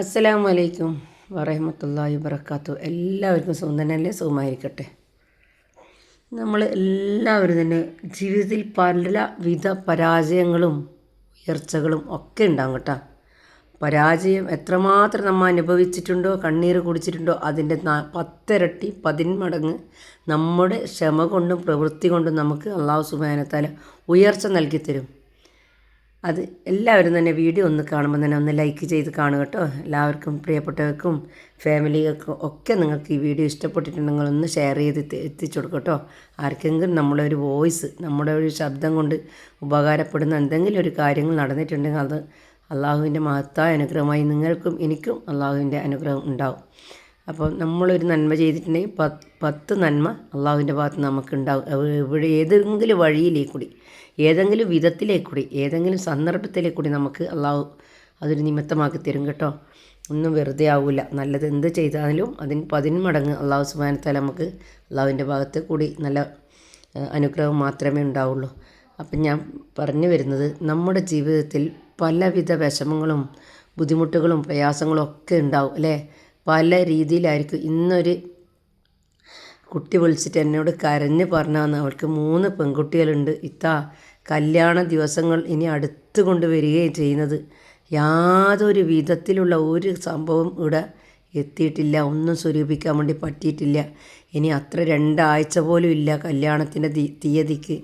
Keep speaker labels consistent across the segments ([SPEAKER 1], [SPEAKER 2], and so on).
[SPEAKER 1] അസ്സലാമു അലൈക്കും വറഹമത്തല്ലാഹി വബർക്കാത്തു എല്ലാവർക്കും സുഖം തന്നെയല്ലേ സുഖമായിരിക്കട്ടെ. നമ്മൾ എല്ലാവരും തന്നെ ജീവിതത്തിൽ പലവിധ പരാജയങ്ങളും ഉയർച്ചകളും ഒക്കെ ഉണ്ടാകും കേട്ടോ. പരാജയം എത്രമാത്രം നമ്മൾ അനുഭവിച്ചിട്ടുണ്ടോ കണ്ണീർ കുടിച്ചിട്ടുണ്ടോ അതിന്റെ പത്തിരട്ടി പതിന്മടങ്ങ് നമ്മുടെ ക്ഷമ കൊണ്ടും പ്രവൃത്തി കൊണ്ടും നമുക്ക് അള്ളാഹു സുബാനത്താല ഉയർച്ച നൽകി തരും അത് എല്ലാവരും തന്നെ വീഡിയോ ഒന്ന് കാണുമ്പോൾ തന്നെ ഒന്ന് ലൈക്ക് ചെയ്ത് കാണുക കേട്ടോ. എല്ലാവർക്കും പ്രിയപ്പെട്ടവർക്കും ഫാമിലികൾക്കും ഒക്കെ നിങ്ങൾക്ക് ഈ വീഡിയോ ഇഷ്ടപ്പെട്ടിട്ടുണ്ടെങ്കിൽ ഒന്ന് ഷെയർ ചെയ്ത് എത്തിച്ചു കൊടുക്കുക കേട്ടോ. ആർക്കെങ്കിലും നമ്മുടെ ഒരു വോയിസ് നമ്മുടെ ഒരു ശബ്ദം കൊണ്ട് ഉപകാരപ്പെടുന്ന എന്തെങ്കിലും ഒരു കാര്യങ്ങൾ നടന്നിട്ടുണ്ടെങ്കിൽ അത് അള്ളാഹുവിന്റെ മഹത്തായ അനുഗ്രഹമായി നിങ്ങൾക്കും എനിക്കും അള്ളാഹുവിന്റെ അനുഗ്രഹം ഉണ്ടാവും. അപ്പോൾ നമ്മളൊരു നന്മ ചെയ്തിട്ടുണ്ടെങ്കിൽ പത്ത് പത്ത് നന്മ അള്ളാഹുവിന്റെ ഭാഗത്ത് നമുക്കുണ്ടാവും. എവിടെ ഏതെങ്കിലും വഴിയിലേ കൂടി. ഏതെങ്കിലും വിധത്തിലേ കൂടി ഏതെങ്കിലും സന്ദർഭത്തിലേ കൂടി നമുക്ക് അള്ളാഹു അതൊരു നിമിത്തമാക്കി തരും കേട്ടോ. ഒന്നും വെറുതെ ആവില്ല നല്ലത് എന്ത് ചെയ്താലും അതിന് പതിന്മടങ്ങ് അള്ളാഹു സുബാനത്താൽ നമുക്ക് അള്ളാഹുവിന്റെ ഭാഗത്ത് കൂടി നല്ല അനുഗ്രഹം മാത്രമേ ഉണ്ടാവുള്ളൂ. അപ്പം ഞാൻ പറഞ്ഞു വരുന്നത് നമ്മുടെ ജീവിതത്തിൽ പലവിധ വിഷമങ്ങളും ബുദ്ധിമുട്ടുകളും പ്രയാസങ്ങളും ഒക്കെ ഉണ്ടാവും അല്ലേ? പല രീതിയിലായിരിക്കും ഇന്നൊരു കുട്ടി വിളിച്ചിട്ട് എന്നോട് കരഞ്ഞ് പറഞ്ഞാന്ന്. അവൾക്ക് മൂന്ന് പെൺകുട്ടികളുണ്ട്. ഇത്താ കല്യാണ ദിവസങ്ങൾ ഇനി അടുത്ത് കൊണ്ടുവരികയും ചെയ്യുന്നത്. യാതൊരു വിധത്തിലുള്ള ഒരു സംഭവം ഇവിടെ എത്തിയിട്ടില്ല. ഒന്നും സ്വരൂപിക്കാൻ വേണ്ടി പറ്റിയിട്ടില്ല. ഇനി അത്ര രണ്ടാഴ്ച പോലും ഇല്ല കല്യാണത്തിന്റെ തീയതിക്ക്.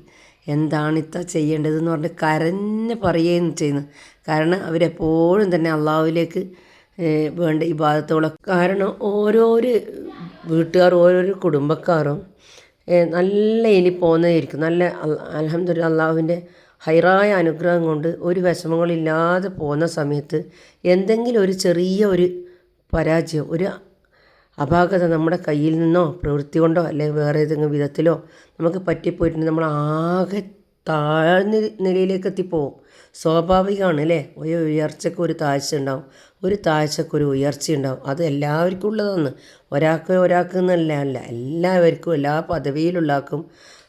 [SPEAKER 1] എന്താണ് ഇത്ത ചെയ്യേണ്ടതെന്ന് പറഞ്ഞ് കരഞ്ഞ് പറയുകയും ചെയ്യുന്നു. കാരണം അവരെപ്പോഴും തന്നെ അള്ളാഹുവിലേക്ക് വേണ്ട ഈ ഭാഗത്തോളം കാരണം ഓരോരോ വീട്ടുകാർ ഓരോരോ കുടുംബക്കാരും നല്ല ഇനി പോകുന്നതായിരിക്കും നല്ല അലഹമ്മദ് അള്ളാഹുവിന്റെ ഹൈറായ അനുഗ്രഹം കൊണ്ട് ഒരു വിഷമങ്ങളില്ലാതെ പോകുന്ന സമയത്ത് എന്തെങ്കിലും ഒരു ചെറിയ ഒരു പരാജയം ഒരു അപാകത നമ്മുടെ കയ്യിൽ നിന്നോ പ്രവൃത്തി കൊണ്ടോ അല്ലെങ്കിൽ വേറെ ഏതെങ്കിലും വിധത്തിലോ നമുക്ക് പറ്റിപ്പോയിട്ടുണ്ടെങ്കിൽ നമ്മൾ ആകെ താഴ്ന്ന നിലയിലേക്ക് എത്തിപ്പോവും. സ്വാഭാവികമാണ് അല്ലേ ഒരു ഉയർച്ചയ്ക്ക് ഒരു താഴ്ച ഉണ്ടാവും ഒരു താഴ്ചക്ക് ഒരു ഉയർച്ച ഉണ്ടാവും അത് എല്ലാവർക്കും ഉള്ളതാണ് ഒരാൾക്ക് ഒരാൾക്ക് എന്നല്ല അല്ല. എല്ലാവർക്കും എല്ലാ പദവിയിലുള്ള ആൾക്കും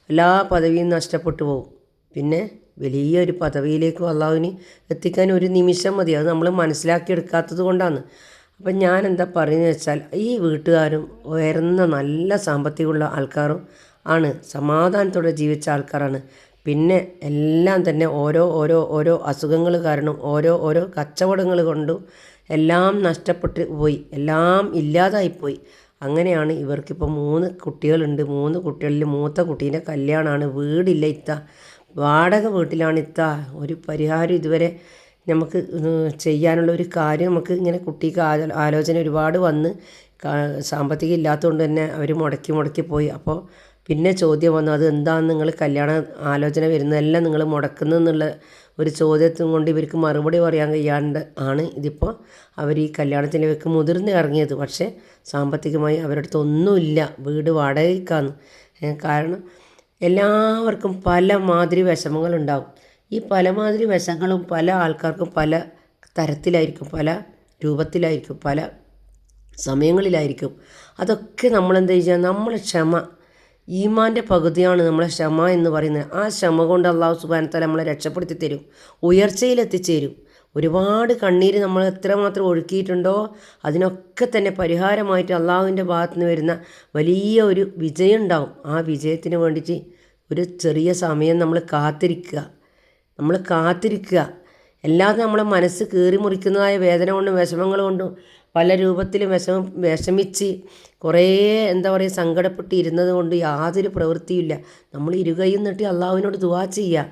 [SPEAKER 1] എല്ലാ പദവിയും നഷ്ടപ്പെട്ടു പോകും. പിന്നെ വലിയൊരു പദവിയിലേക്ക് അള്ളാഹുവിന് എത്തിക്കാൻ ഒരു നിമിഷം മതി. അത് നമ്മൾ മനസ്സിലാക്കിയെടുക്കാത്തത് കൊണ്ടാണ്. അപ്പം ഞാൻ എന്താ പറയുന്നത് വെച്ചാൽ ഈ വീട്ടുകാരും ഉയർന്ന നല്ല സാമ്പത്തികമുള്ള ആൾക്കാരും ആണ്. സമാധാനത്തോടെ ജീവിച്ച ആൾക്കാരാണ്. പിന്നെ എല്ലാം തന്നെ ഓരോ ഓരോ ഓരോ അസുഖങ്ങൾ കാരണം ഓരോ ഓരോ കച്ചവടങ്ങൾ കൊണ്ടും എല്ലാം നഷ്ടപ്പെട്ട് പോയി. എല്ലാം ഇല്ലാതായിപ്പോയി. അങ്ങനെയാണ് ഇവർക്കിപ്പോൾ മൂന്ന് കുട്ടികളുണ്ട്. മൂന്ന് കുട്ടികളിൽ മൂത്ത കുട്ടീന്റെ കല്യാണമാണ്. വീടില്ല ഇത്ത. വാടക വീട്ടിലാണ് ഇത്ത. ഒരു പരിഹാരം ഇതുവരെ നമുക്ക് ചെയ്യാനുള്ള ഒരു കാര്യം നമുക്ക് ഇങ്ങനെ കുട്ടിക്ക് ആലോ- ആലോചന ഒരുപാട് വന്ന് സാമ്പത്തികം ഇല്ലാത്തതുകൊണ്ട് തന്നെ അവർ മുടക്കി മുടക്കി പോയി. അപ്പോൾ പിന്നെ ചോദ്യം വന്നു അത് എന്താണ് നിങ്ങൾ കല്യാണ ആലോചന വരുന്നതെല്ലാം നിങ്ങൾ മുടക്കുന്നു എന്നുള്ള ഒരു ചോദ്യത്തും കൊണ്ട് ഇവർക്ക് മറുപടി പറയാൻ കഴിയാണ്ട് ആണ് ഇതിപ്പോൾ അവർ ഈ കല്യാണത്തിന് കല്യാണത്തിലേക്ക് മുതിർന്ന് ഇറങ്ങിയത്. പക്ഷേ സാമ്പത്തികമായി അവരുടെ അടുത്ത് ഒന്നുമില്ല. വീട് വാടകയ്ക്കാന്ന് കാരണം എല്ലാവർക്കും പല മാതിരി വിഷമങ്ങളുണ്ടാവും. ഈ പല മാതിരി വിഷങ്ങളും പല ആൾക്കാർക്കും പല തരത്തിലായിരിക്കും പല രൂപത്തിലായിരിക്കും പല സമയങ്ങളിലായിരിക്കും. അതൊക്കെ നമ്മളെന്താ ചെയ്യുക? നമ്മൾ ക്ഷമ ഈമാന്റെ പകുതിയാണ് നമ്മളെ ക്ഷമ എന്ന് പറയുന്നത്. ആ ക്ഷമ കൊണ്ട് അള്ളാഹു സുബാനത്താല നമ്മളെ രക്ഷപ്പെടുത്തി തരും. ഉയർച്ചയിലെത്തിച്ചേരും ഒരുപാട് കണ്ണീര് നമ്മൾ എത്രമാത്രം ഒഴുക്കിയിട്ടുണ്ടോ അതിനൊക്കെ തന്നെ പരിഹാരമായിട്ട് അള്ളാഹുവിന്റെ ഭാഗത്തു നിന്ന് വരുന്ന വലിയ ഒരു വിജയം ഉണ്ടാവും. ആ വിജയത്തിന് വേണ്ടിയിട്ട് ഒരു ചെറിയ സമയം നമ്മൾ കാത്തിരിക്കുക. നമ്മൾ കാത്തിരിക്കുക. അല്ലാതെ നമ്മളെ മനസ്സ് കീറി മുറിക്കുന്നതായ വേദന കൊണ്ടും വിഷമങ്ങൾ കൊണ്ടും പല രൂപത്തിലും വിഷമം വിഷമിച്ച് കുറേ എന്താ പറയുക സങ്കടപ്പെട്ട് ഇരുന്നത് കൊണ്ട് യാതൊരു പ്രവൃത്തിയില്ല നമ്മൾ ഇരുകയും നീട്ടി അള്ളാഹുവിനോട് ദുവാ ചെയ്യുക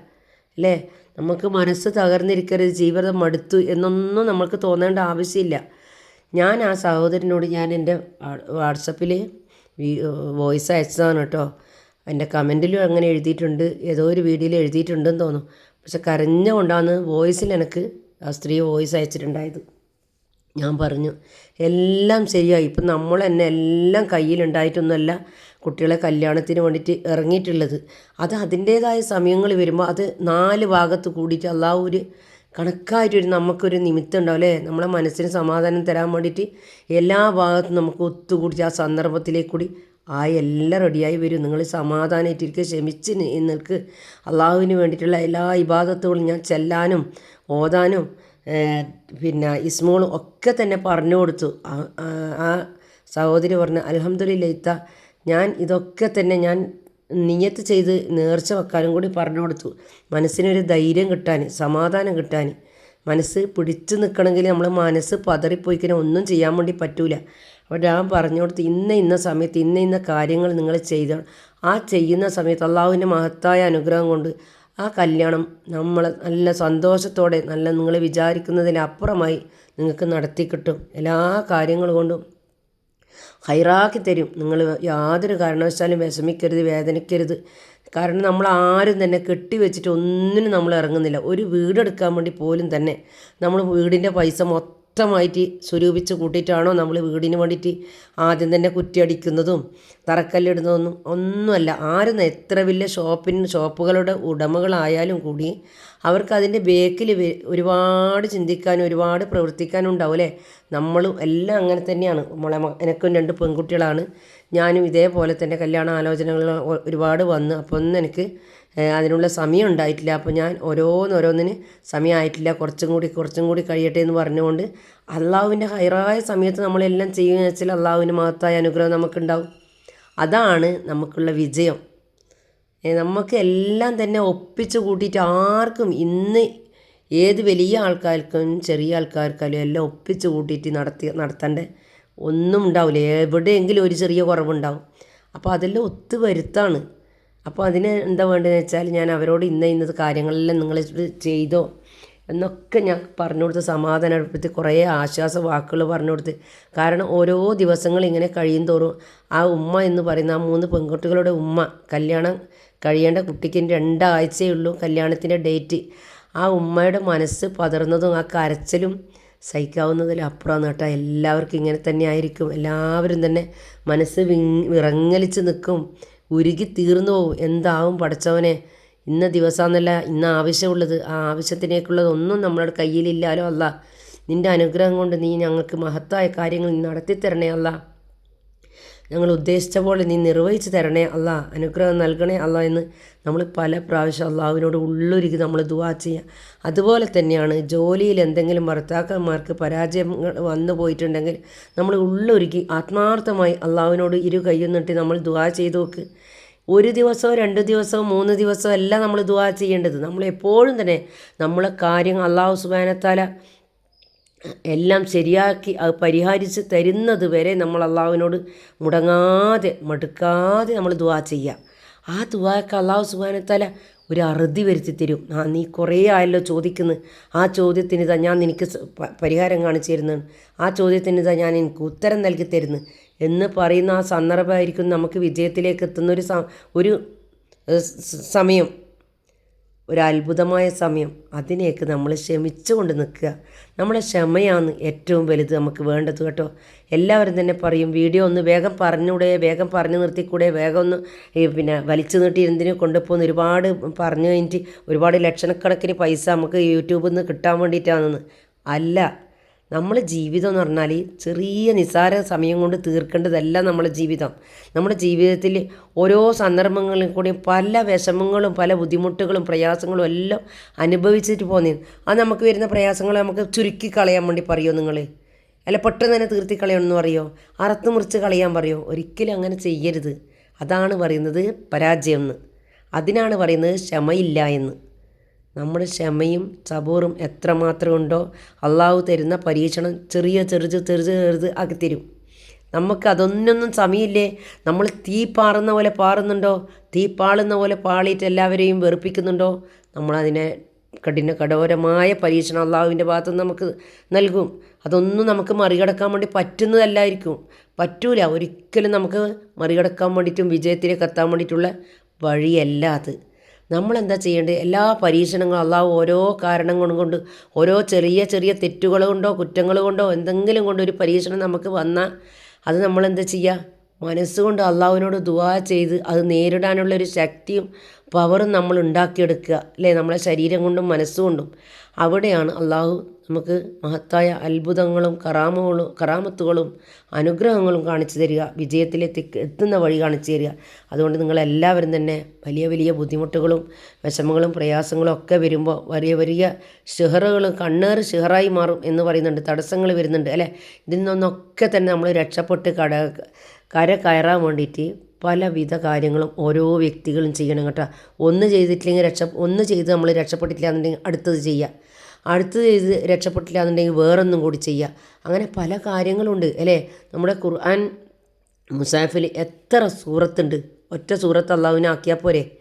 [SPEAKER 1] അല്ലേ? നമുക്ക് മനസ്സ് തകർന്നിരിക്കരുത് ജീവിതം മടുത്തു എന്നൊന്നും നമുക്ക് തോന്നേണ്ട ആവശ്യമില്ല. ഞാൻ ആ സഹോദരനോട് ഞാൻ എന്റെ വാട്സപ്പിൽ വോയിസ് അയച്ചതാണ് കേട്ടോ. എന്റെ കമന്റിലും അങ്ങനെ എഴുതിയിട്ടുണ്ട് ഏതോ ഒരു വീഡിയോയിൽ എഴുതിയിട്ടുണ്ടെന്ന് തോന്നുന്നു. പക്ഷെ കരഞ്ഞുകൊണ്ടാണ് വോയിസിൽ എനിക്ക് ആ സ്ത്രീ വോയിസ് അയച്ചിട്ടുണ്ടായത്. ഞാൻ പറഞ്ഞു എല്ലാം ശരിയായി. ഇപ്പം നമ്മൾ തന്നെ എല്ലാം കയ്യിലുണ്ടായിട്ടൊന്നുമല്ല കുട്ടികളെ കല്യാണത്തിന് വേണ്ടിയിട്ട് ഇറങ്ങിയിട്ടുള്ളത്. അത് അതിന്റേതായ സമയങ്ങൾ വരുമ്പോൾ അത് നാല് ഭാഗത്ത് കൂടിയിട്ട് അള്ളാഹു ഒരു കണക്കായിട്ടൊരു നമുക്കൊരു നിമിത്തം ഉണ്ടാവും അല്ലേ? നമ്മളെ മനസ്സിന് സമാധാനം തരാൻ വേണ്ടിയിട്ട് എല്ലാ ഭാഗത്തും നമുക്ക് ഒത്തുകൂടി ആ സന്ദർഭത്തിലേക്ക് കൂടി ആയി എല്ലാം റെഡിയായി വരും. നിങ്ങൾ സമാധാനമായിട്ടിരിക്കുക ക്ഷമിച്ച് നിങ്ങൾക്ക് അള്ളാഹുവിന് വേണ്ടിയിട്ടുള്ള എല്ലാ ഇബാദത്തുകളും ഞാൻ ചെല്ലാനും ഓതാനും പിന്നെ ഇസ്മോളും ഒക്കെ തന്നെ പറഞ്ഞു കൊടുത്തു. ആ- സഹോദരി പറഞ്ഞു അലഹമ്മദില്ല ഇത്ത ഞാൻ ഇതൊക്കെ തന്നെ ഞാൻ നിയത്ത് ചെയ്ത് നേർച്ച വെക്കാനും കൂടി പറഞ്ഞു കൊടുത്തു. മനസ്സിനൊരു ധൈര്യം കിട്ടാൻ സമാധാനം കിട്ടാൻ മനസ്സ് പിടിച്ചു നിൽക്കണമെങ്കിൽ നമ്മൾ മനസ്സ് പതറിപ്പോയിക്കാൻ ഒന്നും ചെയ്യാൻ വേണ്ടി പറ്റൂല. അപ്പോൾ ഞാൻ പറഞ്ഞു കൊടുത്ത് ഇന്ന ഇന്ന സമയത്ത് ഇന്ന ഇന്ന കാര്യങ്ങൾ നിങ്ങൾ ചെയ്ത ആ ചെയ്യുന്ന സമയത്ത് അള്ളാഹുവിന്റെ മഹത്തായ അനുഗ്രഹം കൊണ്ട് ആ കല്യാണം നമ്മൾ നല്ല സന്തോഷത്തോടെ നല്ല നിങ്ങൾ വിചാരിക്കുന്നതിനപ്പുറമായി നിങ്ങൾക്ക് നടത്തി കിട്ടും. എല്ലാ കാര്യങ്ങൾ കൊണ്ടും ഹൈറാക്കി തരും. നിങ്ങൾ യാതൊരു കാരണവശാലും വിഷമിക്കരുത് വേദനിക്കരുത്. കാരണം നമ്മൾ ആരും തന്നെ കെട്ടി വെച്ചിട്ട് ഒന്നിനും നമ്മൾ ഇറങ്ങുന്നില്ല. ഒരു വീടെടുക്കാൻ വേണ്ടി പോലും തന്നെ നമ്മൾ വീടിന്റെ പൈസ മൊത്തമായിട്ട് സ്വരൂപിച്ച് കൂട്ടിയിട്ടാണോ നമ്മൾ വീടിന് വേണ്ടിയിട്ട് ആദ്യം തന്നെ കുറ്റിയടിക്കുന്നതും തറക്കല്ലിടുന്നതൊന്നും ഒന്നുമല്ല. ആരും എത്ര വലിയ ഷോപ്പിന് ഷോപ്പുകളുടെ ഉടമകളായാലും കൂടി അവർക്ക് അതിന്റെ ബേക്കിൽ ഒരുപാട് ചിന്തിക്കാനും ഒരുപാട് പ്രവർത്തിക്കാനും ഉണ്ടാവും അല്ലേ? നമ്മളും എല്ലാം അങ്ങനെ തന്നെയാണ്. നമ്മളെ എനിക്കും രണ്ട് പെൺകുട്ടികളാണ്. ഞാനും ഇതേപോലെ തന്നെ കല്യാണ ആലോചനകൾ ഒരുപാട് വന്ന്. അപ്പോൾ ഒന്ന് എനിക്ക് അതിനുള്ള സമയം ഉണ്ടായിട്ടില്ല. അപ്പോൾ ഞാൻ ഓരോന്നോരോന്നിന് സമയമായിട്ടില്ല കുറച്ചും കൂടി കുറച്ചും കൂടി കഴിയട്ടെ എന്ന് പറഞ്ഞുകൊണ്ട് അള്ളാഹുവിന്റെ ഹൈറായ സമയത്ത് നമ്മളെല്ലാം ചെയ്യുകയെന്ന് വെച്ചാൽ അള്ളാഹുവിന്റെ മഹത്തായ അനുഗ്രഹം നമുക്കുണ്ടാവും. അതാണ് നമുക്കുള്ള വിജയം. നമുക്ക് എല്ലാം തന്നെ ഒപ്പിച്ച് കൂട്ടിയിട്ട് ആർക്കും ഇന്ന് ഏത് വലിയ ആൾക്കാർക്കും ചെറിയ ആൾക്കാർക്കാലും എല്ലാം ഒപ്പിച്ച് കൂട്ടിയിട്ട് നടത്തി നടത്തേണ്ട ഒന്നും ഉണ്ടാവില്ല. എവിടെയെങ്കിലും ഒരു ചെറിയ കുറവുണ്ടാവും. അപ്പോൾ അതെല്ലാം ഒത്തു വരുത്താണ് അപ്പോൾ അതിന് എന്താ വേണ്ടതെന്ന് വെച്ചാൽ ഞാൻ അവരോട് ഇന്ന ഇന്നത് കാര്യങ്ങളെല്ലാം നിങ്ങൾ ചെയ്തോ എന്നൊക്കെ ഞാൻ പറഞ്ഞു കൊടുത്ത് സമാധാനപ്പെടുത്തി കുറേ ആശ്വാസ വാക്കുകൾ പറഞ്ഞു കൊടുത്ത്. കാരണം ഓരോ ദിവസങ്ങൾ ഇങ്ങനെ കഴിയും തോറും ആ ഉമ്മ എന്ന് പറയുന്ന ആ മൂന്ന് പെൺകുട്ടികളുടെ ഉമ്മ കല്യാണം കഴിയേണ്ട കുട്ടിക്ക് രണ്ടാഴ്ചയേ ഉള്ളൂ കല്യാണത്തിന്റെ ഡേറ്റ്. ആ ഉമ്മയുടെ മനസ്സ് പതർന്നതും ആ കരച്ചിലും സഹിക്കാവുന്നതിൽ അപ്പുറമാണ് കേട്ടോ. എല്ലാവർക്കും ഇങ്ങനെ തന്നെ ആയിരിക്കും. എല്ലാവരും തന്നെ മനസ്സ് വിങ് വിറങ്ങലിച്ച് നിൽക്കും. ഉരുകി തീർന്നു പോവും എന്താവും പഠിച്ചവനെ ഇന്ന ദിവസമെന്നല്ല ഇന്ന ആവശ്യമുള്ളത്. ആ ആവശ്യത്തിനേക്കുള്ളതൊന്നും നമ്മളുടെ കയ്യിലില്ലാലോ അല്ല. നിന്റെ അനുഗ്രഹം കൊണ്ട് നീ ഞങ്ങൾക്ക് മഹത്തായ കാര്യങ്ങൾ നടത്തി തരണേ അല്ല. ഞങ്ങൾ ഉദ്ദേശിച്ച പോലെ നീ നിർവഹിച്ച് തരണേ അല്ല അനുഗ്രഹം നൽകണേ അല്ല എന്ന് നമ്മൾ പല പ്രാവശ്യം അള്ളാഹുവിനോട് ഉള്ളൊരുക്കി നമ്മൾ ദുവാ ചെയ്യുക അതുപോലെ തന്നെയാണ് ജോലിയിൽ എന്തെങ്കിലും ഭർത്താക്കന്മാർക്ക് പരാജയങ്ങൾ വന്നു പോയിട്ടുണ്ടെങ്കിൽ നമ്മൾ ഉള്ളൊരുക്കി ആത്മാർത്ഥമായി അള്ളാഹുവിനോട് ഇരു കൈയും നമ്മൾ ദുവാ ചെയ്തു നോക്ക്. ഒരു ദിവസമോ രണ്ട് ദിവസമോ മൂന്ന് ദിവസമോ അല്ല നമ്മൾ ദുവാ ചെയ്യേണ്ടത്. നമ്മൾ എപ്പോഴും തന്നെ നമ്മളെ കാര്യങ്ങൾ അള്ളാഹു സുബാനത്താല എല്ലാം ശരിയാക്കി അത് പരിഹരിച്ച് തരുന്നത് വരെ നമ്മൾ അള്ളാഹുവിനോട് മുടങ്ങാതെ മടുക്കാതെ നമ്മൾ ദുവാ ചെയ്യുക ആ ദുവാക്ക് അള്ളാഹു സുബാനത്തല ഒരു അറുതി വരുത്തി തരും. ആ നീ കുറേ ആയല്ലോ ചോദിക്കുന്നത് ആ ചോദ്യത്തിന് ഇതാ ഞാൻ നിനക്ക് പരിഹാരം കാണിച്ചു തരുന്നതാണ്. ആ ചോദ്യത്തിന് ഇതാ ഞാൻ എനിക്ക് ഉത്തരം നൽകി തരുന്നു. എന്ന് പറയുന്ന ആ സന്ദർഭമായിരിക്കും നമുക്ക് വിജയത്തിലേക്ക് എത്തുന്ന ഒരു ഒരു സമയം. ഒരു അത്ഭുതമായ സമയം. അതിനെയൊക്കെ നമ്മൾ ക്ഷമിച്ചുകൊണ്ട് നിൽക്കുക. നമ്മളെ ക്ഷമയാണ് ഏറ്റവും വലുത് നമുക്ക് വേണ്ടത് കേട്ടോ. എല്ലാവരും തന്നെ പറയും വീഡിയോ ഒന്ന് വേഗം പറഞ്ഞൂടെ വേഗം പറഞ്ഞു നിർത്തിക്കൂടെ വേഗം ഒന്ന് പിന്നെ വലിച്ചു നീട്ടി എന്തിനു കൊണ്ടുപോകുന്ന ഒരുപാട് പറഞ്ഞു കഴിഞ്ഞിട്ട് ഒരുപാട് ലക്ഷണക്കണക്കിന് പൈസ നമുക്ക് യൂട്യൂബിൽ നിന്ന് കിട്ടാൻ വേണ്ടിയിട്ടാണെന്ന്. അല്ല നമ്മൾ ജീവിതം എന്ന് പറഞ്ഞാൽ ചെറിയ നിസ്സാര സമയം കൊണ്ട് തീർക്കേണ്ടതല്ല നമ്മുടെ ജീവിതം. നമ്മുടെ ജീവിതത്തിൽ ഓരോ സന്ദർഭങ്ങളിൽ കൂടി പല വിഷമങ്ങളും പല ബുദ്ധിമുട്ടുകളും പ്രയാസങ്ങളും എല്ലാം അനുഭവിച്ചിട്ട് പോന്നി അത് നമുക്ക് വരുന്ന പ്രയാസങ്ങൾ നമുക്ക് ചുരുക്കി കളയാൻ വേണ്ടി പറയുമോ നിങ്ങൾ അല്ല പെട്ടെന്ന് തന്നെ തീർത്തി കളയണമെന്ന് പറയുമോ അറുത്ത് മുറിച്ച് കളയാൻ പറയുമോ ഒരിക്കലും അങ്ങനെ ചെയ്യരുത്. അതാണ് പറയുന്നത് പരാജയം എന്ന്. അതിനാണ് പറയുന്നത് ക്ഷമയില്ല എന്ന്. നമ്മുടെ ക്ഷമയും സബൂറും എത്രമാത്രം ഉണ്ടോ അള്ളാഹു തരുന്ന പരീക്ഷണം ചെറിയ ചെറുത് ചെറുത് ചെറുത് ആക്കി തരും. നമുക്ക് അതൊന്നൊന്നും സമയമില്ലേ? നമ്മൾ തീ പാറുന്ന പോലെ പാറുന്നുണ്ടോ? തീ പാളുന്ന പോലെ പാളിയിട്ട് എല്ലാവരെയും വെറുപ്പിക്കുന്നുണ്ടോ? നമ്മളതിനെ കഠിന കഠോരമായ പരീക്ഷണം അള്ളാഹുവിന്റെ ഭാഗത്ത് നമുക്ക് നൽകും. അതൊന്നും നമുക്ക് മറികടക്കാൻ വേണ്ടി പറ്റുന്നതല്ലായിരിക്കും. പറ്റൂല. ഒരിക്കലും നമുക്ക് മറികടക്കാൻ വേണ്ടിയിട്ടും വിജയത്തിലേക്ക് എത്താൻ വേണ്ടിയിട്ടുള്ള വഴിയല്ല അത്. നമ്മളെന്താ ചെയ്യേണ്ടത്? എല്ലാ പരീക്ഷണങ്ങളും അള്ളാഹു ഓരോ കാരണങ്ങളും കൊണ്ട് ഓരോ ചെറിയ ചെറിയ തെറ്റുകൾ കൊണ്ടോ കുറ്റങ്ങൾ കൊണ്ടോ എന്തെങ്കിലും കൊണ്ട് ഒരു പരീക്ഷണം നമുക്ക് വന്നാൽ അത് നമ്മളെന്താ ചെയ്യുക മനസ്സുകൊണ്ട് അള്ളാഹുവിനോട് ദുവാ ചെയ്ത് അത് നേരിടാനുള്ളൊരു ശക്തിയും പവറും നമ്മൾ ഉണ്ടാക്കിയെടുക്കുക അല്ലേ? നമ്മളെ ശരീരം കൊണ്ടും മനസ്സുകൊണ്ടും അവിടെയാണ് അള്ളാഹു നമുക്ക് മഹത്തായ അത്ഭുതങ്ങളും കറാമുകളും കറാമത്തുകളും അനുഗ്രഹങ്ങളും കാണിച്ചു തരിക വിജയത്തിലെത്തി എത്തുന്ന വഴി കാണിച്ചു തരിക. അതുകൊണ്ട് നിങ്ങളെല്ലാവരും തന്നെ വലിയ വലിയ ബുദ്ധിമുട്ടുകളും വിഷമങ്ങളും പ്രയാസങ്ങളും ഒക്കെ വരുമ്പോൾ വലിയ വലിയ ഷിഹറുകൾ കണ്ണേർ ഷിഹറായി മാറും എന്ന് പറയുന്നുണ്ട്. തടസ്സങ്ങൾ വരുന്നുണ്ട് അല്ലേ? ഇതിൽ നിന്നൊക്കെ തന്നെ നമ്മൾ രക്ഷപ്പെട്ട് കട കര കയറാൻ വേണ്ടിയിട്ട് പലവിധ കാര്യങ്ങളും ഓരോ വ്യക്തികളും ചെയ്യണം കേട്ടോ. ഒന്ന് ചെയ്തിട്ടില്ലെങ്കിൽ രക്ഷ ഒന്ന് ചെയ്ത് നമ്മൾ രക്ഷപ്പെട്ടില്ല എന്നുണ്ടെങ്കിൽ അടുത്തത് ചെയ്യുക. അടുത്തത് ചെയ്ത് രക്ഷപ്പെട്ടില്ല എന്നുണ്ടെങ്കിൽ വേറൊന്നും കൂടി ചെയ്യുക. അങ്ങനെ പല കാര്യങ്ങളുണ്ട് അല്ലേ? നമ്മുടെ ഖുർആൻ മുസാഫിൽ എത്ര സൂറത്തുണ്ട്. ഒറ്റ സൂറത്ത് അള്ളാഹുവിനാക്കിയാൽ പോരെ?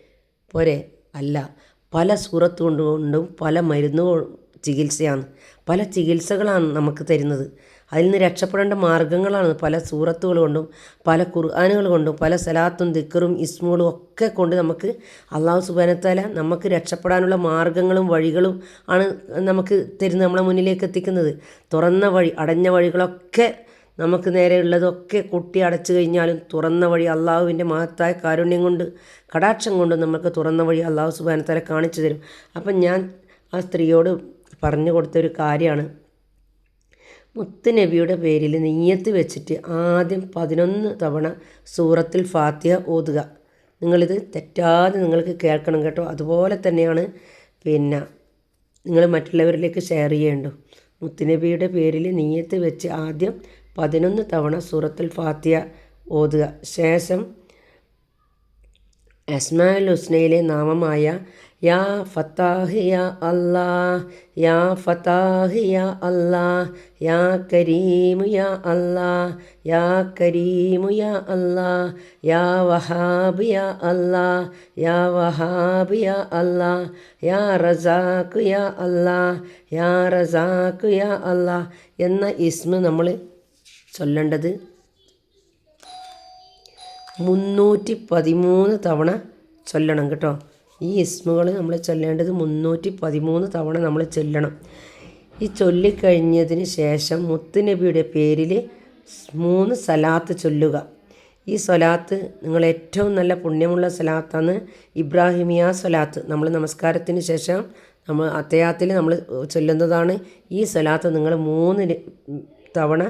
[SPEAKER 1] പോരെ? അല്ല. പല സൂറത്ത് കൊണ്ടുകൊണ്ടും പല മരുന്ന് ചികിത്സയാണ്. പല ചികിത്സകളാണ് നമുക്ക് തരുന്നത്. അതിൽ നിന്ന് രക്ഷപ്പെടേണ്ട മാർഗങ്ങളാണ് പല സൂറത്തുകൾ കൊണ്ടും പല ഖുർആാനുകൾ കൊണ്ടും പല സലാത്തും ദിക്കറും ഇസ്മുകളും ഒക്കെ കൊണ്ട് നമുക്ക് അള്ളാഹു സുബാനത്താല നമുക്ക് രക്ഷപ്പെടാനുള്ള മാർഗങ്ങളും വഴികളും ആണ് നമുക്ക് തരുന്നത് നമ്മളെ മുന്നിലേക്ക് എത്തിക്കുന്നത്. തുറന്ന വഴി അടഞ്ഞ വഴികളൊക്കെ നമുക്ക് നേരെ ഉള്ളതൊക്കെ കുട്ടി അടച്ചു കഴിഞ്ഞാലും തുറന്ന വഴി അള്ളാഹുവിന്റെ മഹത്തായ കാരുണ്യം കൊണ്ട് കടാക്ഷം കൊണ്ട് നമുക്ക് തുറന്ന വഴി അള്ളാഹു സുബാനത്താല കാണിച്ചു തരും. അപ്പം ഞാൻ ആ സ്ത്രീയോട് പറഞ്ഞു കൊടുത്തൊരു കാര്യമാണ്. മുത്തുനബിയുടെ പേരിൽ നെയ്യത്ത് വെച്ചിട്ട് ആദ്യം പതിനൊന്ന് തവണ സൂറത്തിൽ ഫാത്തിഹ ഓതുക. നിങ്ങളിത് തെറ്റാതെ നിങ്ങൾക്ക് കേൾക്കണം കേട്ടോ. അതുപോലെ തന്നെയാണ് പിന്നെ നിങ്ങൾ മറ്റുള്ളവരിലേക്ക് ഷെയർ ചെയ്യേണ്ടു മുത്തുനബിയുടെ പേരിൽ നെയ്യത്ത് വെച്ച് ആദ്യം പതിനൊന്ന് തവണ സൂറത്തിൽ ഫാത്തിയ ഓതുക. ശേഷം അസ്മാൽ ഹുസ്നയിലെ നാമമായ യാ ഫത്താഹ് യാ അല്ലാ യാ ഫത്താഹ് യാ അല്ലാ യാ കരീമു യാ അല്ലാ യാ കരീമു യാ അല്ലാ യാ വഹാബ് യാ അല്ലാ യാ വഹാബ് യാ അല്ലാ യാ റസാഖ് യാ അല്ലാ യാ റസാഖ് യാ അല്ലാ എന്ന ഇസ്മ നമ്മൾ ചൊല്ലേണ്ടത് മുന്നൂറ്റി പതിമൂന്ന് തവണ ചൊല്ലണം കേട്ടോ. ഈ ഇസ്മുകൾ നമ്മൾ ചൊല്ലേണ്ടത് മുന്നൂറ്റി പതിമൂന്ന് തവണ നമ്മൾ ചൊല്ലണം. ഈ ചൊല്ലിക്കഴിഞ്ഞതിന് ശേഷം മുത്തുനബിയുടെ പേരിൽ മൂന്ന് സലാത്ത് ചൊല്ലുക. ഈ സ്വലാത്ത് നിങ്ങൾ ഏറ്റവും നല്ല പുണ്യമുള്ള സ്വലാത്താണ് ഇബ്രാഹിമിയ സ്വലാത്ത് നമ്മൾ നമസ്കാരത്തിന് ശേഷം നമ്മൾ അത്തയാത്തിൽ നമ്മൾ ചൊല്ലുന്നതാണ്. ഈ സ്വലാത്ത് നിങ്ങൾ മൂന്ന് തവണ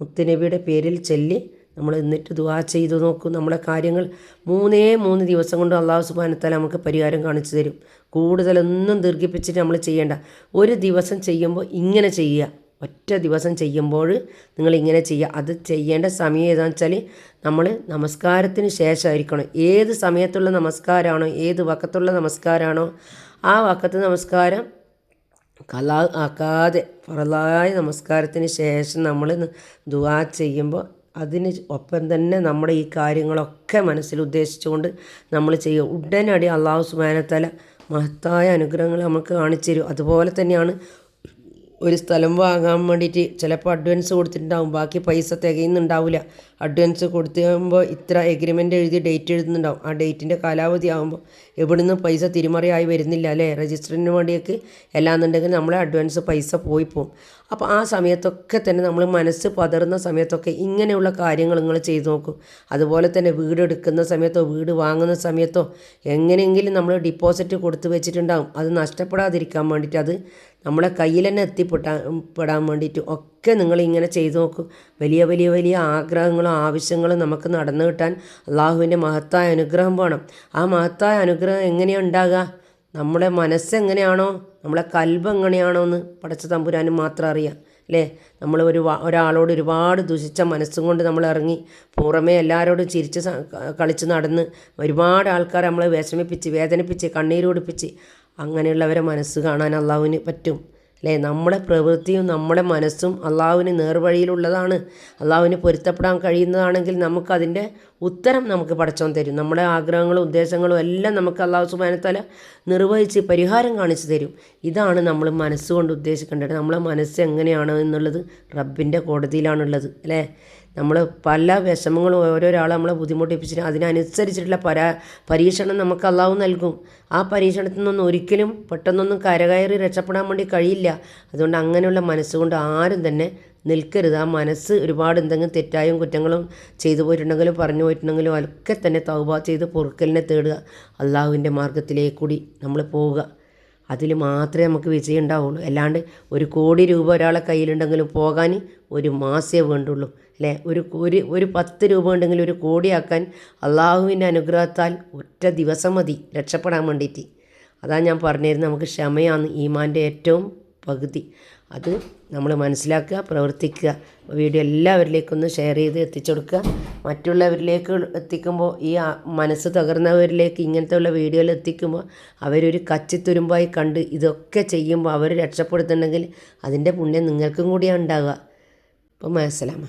[SPEAKER 1] മുത്തുനബിയുടെ പേരിൽ ചൊല്ലി നമ്മൾ എന്നിട്ട് ദുവാ ചെയ്തു നോക്കും. നമ്മുടെ കാര്യങ്ങൾ മൂന്നേ മൂന്ന് ദിവസം കൊണ്ട് അള്ളാഹു സുബാനത്താൽ നമുക്ക് പരിഹാരം കാണിച്ചു തരും. കൂടുതലൊന്നും ദീർഘിപ്പിച്ചിട്ട് നമ്മൾ ചെയ്യേണ്ട. ഒരു ദിവസം ചെയ്യുമ്പോൾ ഇങ്ങനെ ചെയ്യുക. ഒറ്റ ദിവസം ചെയ്യുമ്പോൾ നിങ്ങൾ ഇങ്ങനെ ചെയ്യുക. അത് ചെയ്യേണ്ട സമയം ഏതാണെന്ന് വെച്ചാൽ നമ്മൾ നമസ്കാരത്തിന് ശേഷമായിരിക്കണം. ഏത് സമയത്തുള്ള നമസ്കാരമാണോ ഏത് വക്കത്തുള്ള നമസ്കാരമാണോ ആ വക്കത്ത് നമസ്കാരം കലാ ആക്കാതെ ഫറലായ നമസ്കാരത്തിന് ശേഷം നമ്മൾ ദുവാ ചെയ്യുമ്പോൾ അതിന് ഒപ്പം തന്നെ നമ്മുടെ ഈ കാര്യങ്ങളൊക്കെ മനസ്സിൽ ഉദ്ദേശിച്ചുകൊണ്ട് നമ്മൾ ചെയ്യുക. ഉടനടി അള്ളാഹു സുബാനത്തല മഹത്തായ അനുഗ്രഹങ്ങൾ നമുക്ക് കാണിച്ചു തരും. അതുപോലെ തന്നെയാണ് ഒരു സ്ഥലം വാങ്ങാൻ വേണ്ടിയിട്ട് ചിലപ്പോൾ അഡ്വാൻസ് കൊടുത്തിട്ടുണ്ടാവും. ബാക്കി പൈസ തികയുന്നുണ്ടാവില്ല. അഡ്വാൻസ് കൊടുത്തുമ്പോൾ ഇത്ര എഗ്രിമെന്റ് എഴുതി ഡേറ്റ് എഴുതുന്നുണ്ടാവും. ആ ഡേറ്റിന്റെ കാലാവധി ആകുമ്പോൾ എവിടുന്ന് പൈസ തിരിമറിയായി വരുന്നില്ല അല്ലേ? രജിസ്റ്ററിന് വേണ്ടിയൊക്കെ എല്ലാന്നുണ്ടെങ്കിൽ നമ്മളെ അഡ്വാൻസ് പൈസ പോയി പോകും അപ്പോൾ ആ സമയത്തൊക്കെ തന്നെ നമ്മൾ മനസ്സ് പതറുന്ന സമയത്തൊക്കെ ഇങ്ങനെയുള്ള കാര്യങ്ങൾ നിങ്ങൾ ചെയ്തു നോക്കും. അതുപോലെ തന്നെ വീട് എടുക്കുന്ന സമയത്തോ വീട് വാങ്ങുന്ന സമയത്തോ എങ്ങനെയെങ്കിലും നമ്മൾ ഡിപ്പോസിറ്റ് കൊടുത്ത് വെച്ചിട്ടുണ്ടാകും അത് നഷ്ടപ്പെടാതിരിക്കാൻ വേണ്ടിയിട്ട് അത് നമ്മളെ കയ്യിൽ തന്നെ എത്തിപ്പെട്ടാൻ പെടാൻ വേണ്ടിയിട്ട് ഒക്കെ നിങ്ങൾ ഇങ്ങനെ ചെയ്തു നോക്കും. വലിയ വലിയ വലിയ ആഗ്രഹങ്ങളും ആവശ്യങ്ങളും നമുക്ക് നടന്നു കിട്ടാൻ അള്ളാഹുവിന്റെ മഹത്തായ അനുഗ്രഹം വേണം. ആ മഹത്തായ അനുഗ്രഹം എങ്ങനെയാണ് ഉണ്ടാകുക നമ്മുടെ മനസ്സെങ്ങനെയാണോ നമ്മളെ കൽബ് എങ്ങനെയാണോ എന്ന് പടച്ച തമ്പുരാനും മാത്രം അറിയാം അല്ലേ? നമ്മൾ ഒരു ഒരാളോട് ഒരുപാട് ദുഷിച്ച മനസ്സും കൊണ്ട് നമ്മൾ ഇറങ്ങി പുറമേ എല്ലാവരോടും ചിരിച്ച് കളിച്ച് നടന്ന് ഒരുപാട് ആൾക്കാർ നമ്മളെ വിഷമിപ്പിച്ച് വേദനിപ്പിച്ച് കണ്ണീരൊടിപ്പിച്ച് അങ്ങനെയുള്ളവരെ മനസ്സ് കാണാൻ അള്ളാഹുവിന് പറ്റും. അല്ലേ? നമ്മുടെ പ്രവൃത്തിയും നമ്മുടെ മനസ്സും അള്ളാഹുവിന് നേർവഴിയിലുള്ളതാണ്. അള്ളാഹുവിന് പൊരുത്തപ്പെടാൻ കഴിയുന്നതാണെങ്കിൽ നമുക്കതിന്റെ ഉത്തരം നമുക്ക് പടച്ചോൻ തരും. നമ്മുടെ ആഗ്രഹങ്ങളും ഉദ്ദേശങ്ങളും എല്ലാം നമുക്ക് അള്ളാഹു സുബാനത്തല നിർവഹിച്ച് പരിഹാരം കാണിച്ചു തരും. ഇതാണ് നമ്മൾ മനസ്സുകൊണ്ട് ഉദ്ദേശിക്കേണ്ടത്. നമ്മളെ മനസ്സ് എങ്ങനെയാണ് എന്നുള്ളത് റബ്ബിന്റെ കോടതിയിലാണുള്ളത് അല്ലേ? നമ്മൾ പല വിഷമങ്ങളും ഓരോരാൾ നമ്മളെ ബുദ്ധിമുട്ടിപ്പിച്ചിട്ട് അതിനനുസരിച്ചിട്ടുള്ള പരാ പരീക്ഷണം നമുക്ക് അള്ളാഹു നൽകും. ആ പരീക്ഷണത്തിൽ നിന്നൊന്നും ഒരിക്കലും പെട്ടെന്നൊന്നും കരകയറി രക്ഷപ്പെടാൻ വേണ്ടി കഴിയില്ല. അതുകൊണ്ട് അങ്ങനെയുള്ള മനസ്സുകൊണ്ട് ആരും തന്നെ നിൽക്കരുത്. ആ മനസ്സ് ഒരുപാട് എന്തെങ്കിലും തെറ്റായും കുറ്റങ്ങളും ചെയ്തു പോയിട്ടുണ്ടെങ്കിലും പറഞ്ഞു പോയിട്ടുണ്ടെങ്കിലും ഒക്കെ തന്നെ തൗബ ചെയ്ത് പൊറുക്കലിനെ തേടുക. അള്ളാഹുവിന്റെ മാർഗത്തിലേക്ക് കൂടി നമ്മൾ പോവുക. അതിൽ മാത്രമേ നമുക്ക് വിജയം ഉണ്ടാവുള്ളൂ. അല്ലാണ്ട് ഒരു കോടി രൂപ ഒരാളെ കയ്യിലുണ്ടെങ്കിലും പോകാൻ ഒരു മാസേ വേണ്ടുള്ളൂ. അല്ലേ? ഒരു ഒരു ഒരു പത്ത് രൂപ ഉണ്ടെങ്കിൽ ഒരു കോടിയാക്കാൻ അള്ളാഹുവിന്റെ അനുഗ്രഹത്താൽ ഒറ്റ ദിവസം മതി രക്ഷപ്പെടാൻ വേണ്ടിയിട്ട്. അതാണ് ഞാൻ പറഞ്ഞിരുന്നത്. നമുക്ക് ക്ഷമയാണ് ഈമാന്റെ ഏറ്റവും പകുതി. അത് നമ്മൾ മനസ്സിലാക്കുക പ്രവർത്തിക്കുക. വീഡിയോ എല്ലാവരിലേക്കും ഒന്ന് ഷെയർ ചെയ്ത് എത്തിച്ചു കൊടുക്കുക മറ്റുള്ളവരിലേക്ക് എത്തിക്കുമ്പോൾ ഈ മനസ്സ് തകർന്നവരിലേക്ക് ഇങ്ങനത്തെ ഉള്ള വീഡിയോയിൽ എത്തിക്കുമ്പോൾ അവരൊരു കച്ചിത്തുരുമ്പായി കണ്ട് ഇതൊക്കെ ചെയ്യുമ്പോൾ അവർ രക്ഷപ്പെടുത്തുന്നുണ്ടെങ്കിൽ അതിന്റെ പുണ്യം നിങ്ങൾക്കും കൂടിയാണ് ഉണ്ടാകുക അപ്പം മനസ്സിലാമ